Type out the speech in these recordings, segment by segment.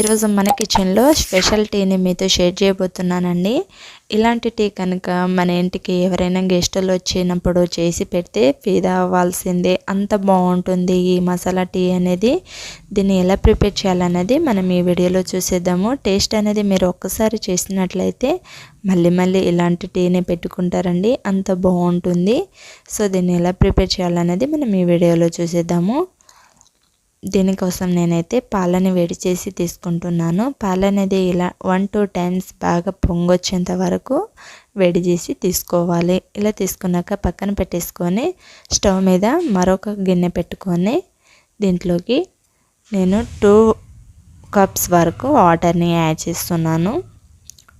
ఈరోజు మన కిచెన్లో స్పెషల్ టీని మీతో షేర్ చేయబోతున్నానండి. ఇలాంటి టీ కనుక మన ఇంటికి ఎవరైనా గెస్టులు వచ్చినప్పుడు చేసి పెడితే ఫీదా అవ్వాల్సిందే. అంత బాగుంటుంది ఈ మసాలా టీ అనేది. దీన్ని ఎలా ప్రిపేర్ చేయాలనేది మనం ఈ వీడియోలో చూసేద్దాము. టేస్ట్ అనేది మీరు ఒక్కసారి చేసినట్లయితే మళ్ళీ మళ్ళీ ఇలాంటి టీనే పెట్టుకుంటారండి. అంత బాగుంటుంది. సో దీన్ని ఎలా ప్రిపేర్ చేయాలనేది మనం ఈ వీడియోలో చూసేద్దాము. దీనికోసం నేనైతే పాలని వేడి చేసి తీసుకుంటున్నాను. పాలనేది ఇలా వన్ టూ టైమ్స్ బాగా పొంగొచ్చేంత వరకు వేడి చేసి తీసుకోవాలి. ఇలా తీసుకున్నాక పక్కన పెట్టేసుకొని స్టవ్ మీద మరొక గిన్నె పెట్టుకొని దీంట్లోకి నేను టూ కప్స్ వరకు వాటర్ని యాడ్ చేస్తున్నాను.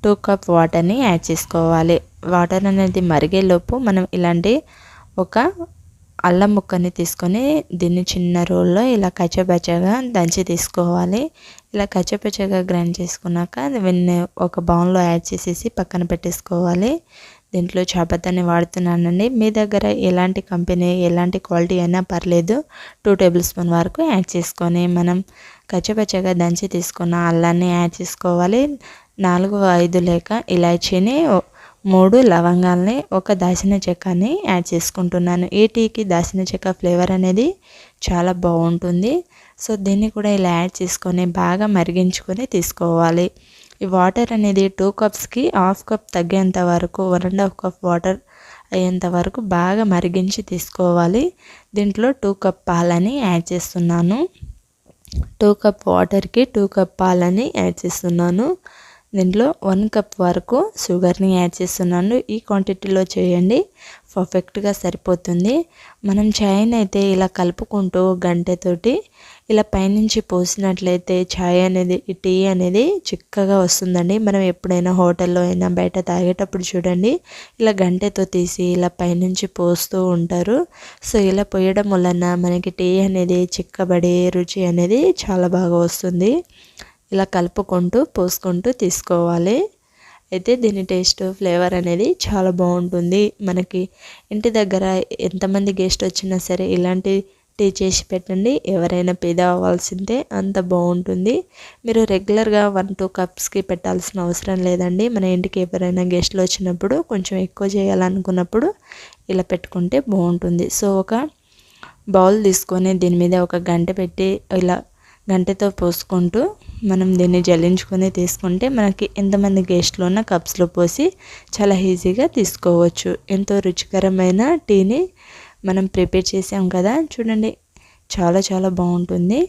టూ కప్ వాటర్ని యాడ్ చేసుకోవాలి. వాటర్ అనేది మరిగేలోపు మనం ఇలాంటి ఒక అల్లం ముక్కని తీసుకొని దీన్ని చిన్న రోల్లో ఇలా కచ్చపచ్చగా దంచి తీసుకోవాలి. ఇలా కచ్చపచ్చగా గ్రైండ్ చేసుకున్నాక దీన్ని ఒక బౌన్లో యాడ్ చేసేసి పక్కన పెట్టేసుకోవాలి. దీంట్లో చాపత్తాన్ని వాడుతున్నానండి. మీ దగ్గర ఎలాంటి కంపెనీ ఎలాంటి క్వాలిటీ అయినా పర్లేదు. టూ టేబుల్ స్పూన్ వరకు యాడ్ చేసుకొని మనం కచ్చపచ్చగా దంచి తీసుకున్న అల్లాన్ని యాడ్ చేసుకోవాలి. నాలుగు ఐదు లేక ఇలాచీని మూడు లవంగాల్ని ఒక దాచిన చెక్కని యాడ్ చేసుకుంటున్నాను. ఈ టీకి దాచిన చెక్క ఫ్లేవర్ అనేది చాలా బాగుంటుంది. సో దీన్ని కూడా ఇలా యాడ్ చేసుకొని బాగా మరిగించుకొని తీసుకోవాలి. ఈ వాటర్ అనేది టూ కప్స్కి హాఫ్ కప్ తగ్గేంత వరకు one and half cup water అయ్యేంత వరకు బాగా మరిగించి తీసుకోవాలి. దీంట్లో టూ కప్ పాలని యాడ్ చేస్తున్నాను. టూ కప్ వాటర్కి టూ కప్ పాలని యాడ్ చేస్తున్నాను. దీంట్లో వన్ కప్ వరకు షుగర్ని యాడ్ చేస్తున్నాను. ఈ క్వాంటిటీలో చేయండి. పర్ఫెక్ట్గా సరిపోతుంది. మనం చాయ్ని అయితే ఇలా కలుపుకుంటూ గంటతోటి ఇలా పైనుంచి పోసినట్లయితే ఛాయ్ అనేది టీ అనేది చిక్కగా వస్తుందండి. మనం ఎప్పుడైనా హోటల్లో అయినా బయట తాగేటప్పుడు చూడండి. ఇలా గంటతో తీసి ఇలా పైనుంచి పోస్తూ ఉంటారు. సో ఇలా పోయడం వలన మనకి టీ అనేది చిక్కబడే రుచి అనేది చాలా బాగా వస్తుంది. ఇలా కలుపుకుంటూ పోసుకుంటూ తీసుకోవాలి. అయితే దీని టేస్ట్ ఫ్లేవర్ అనేది చాలా బాగుంటుంది. మనకి ఇంటి దగ్గర ఎంతమంది గెస్ట్ వచ్చినా సరే ఇలాంటి టీ చేసి పెట్టండి. ఎవరైనా పేద అవ్వాల్సిందే అంత బాగుంటుంది. మీరు రెగ్యులర్గా వన్ టూ కప్స్కి పెట్టాల్సిన అవసరం లేదండి. మన ఇంటికి ఎవరైనా గెస్ట్లు వచ్చినప్పుడు కొంచెం ఎక్కువ చేయాలనుకున్నప్పుడు ఇలా పెట్టుకుంటే బాగుంటుంది. సో ఒక బౌల్ తీసుకొని దీని మీద ఒక గంట పెట్టి ఇలా గంటతో పోసుకుంటూ మనం దీన్ని జల్లించుకొని తీసుకుంటే మనకి ఎంతమంది గెస్ట్లు ఉన్న కప్స్లో పోసి చాలా ఈజీగా తీసుకోవచ్చు. ఎంతో రుచికరమైన టీని మనం ప్రిపేర్ చేసాం కదా. చూడండి చాలా చాలా బాగుంటుంది.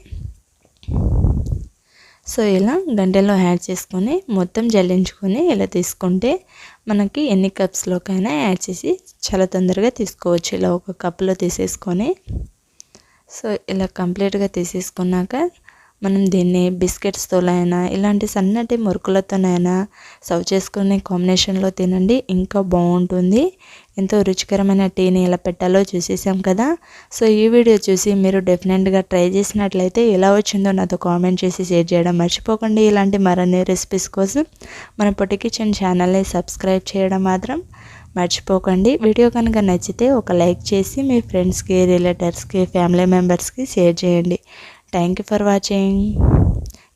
సో ఇలా గంటలో యాడ్ చేసుకొని మొత్తం జల్లించుకొని ఇలా తీసుకుంటే మనకి ఎన్ని కప్స్లోకైనా యాడ్ చేసి చాలా తొందరగా తీసుకోవచ్చు. ఇలా ఒక కప్లో తీసేసుకొని. సో ఇలా కంప్లీట్గా తీసేసుకున్నాక మనం దీన్ని బిస్కెట్స్తోనైనా ఇలాంటి సన్నటి మురుకులతోనైనా సర్వ్ చేసుకునే కాంబినేషన్లో తినండి. ఇంకా బాగుంటుంది. ఎంతో రుచికరమైన టీని ఎలా పెట్టాలో చూసేసాం కదా. సో ఈ వీడియో చూసి మీరు డెఫినెట్గా ట్రై చేసినట్లయితే ఎలా వచ్చిందో నాతో కామెంట్ చేసి షేర్ చేయడం మర్చిపోకండి. ఇలాంటి మరిన్ని రెసిపీస్ కోసం మన పొట్టి కిచెన్ ఛానల్ని సబ్స్క్రైబ్ చేయడం మాత్రం మర్చిపోకండి. వీడియో కనుక నచ్చితే ఒక లైక్ చేసి మీ ఫ్రెండ్స్కి రిలేటివ్స్కి ఫ్యామిలీ మెంబర్స్కి షేర్ చేయండి. థ్యాంక్ యూ ఫర్ వాచింగ్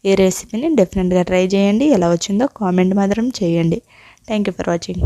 ఈ రెసిపీని డెఫినెట్గా ట్రై చేయండి. ఎలా వచ్చిందో కామెంట్ మాత్రం చేయండి. Thank you for watching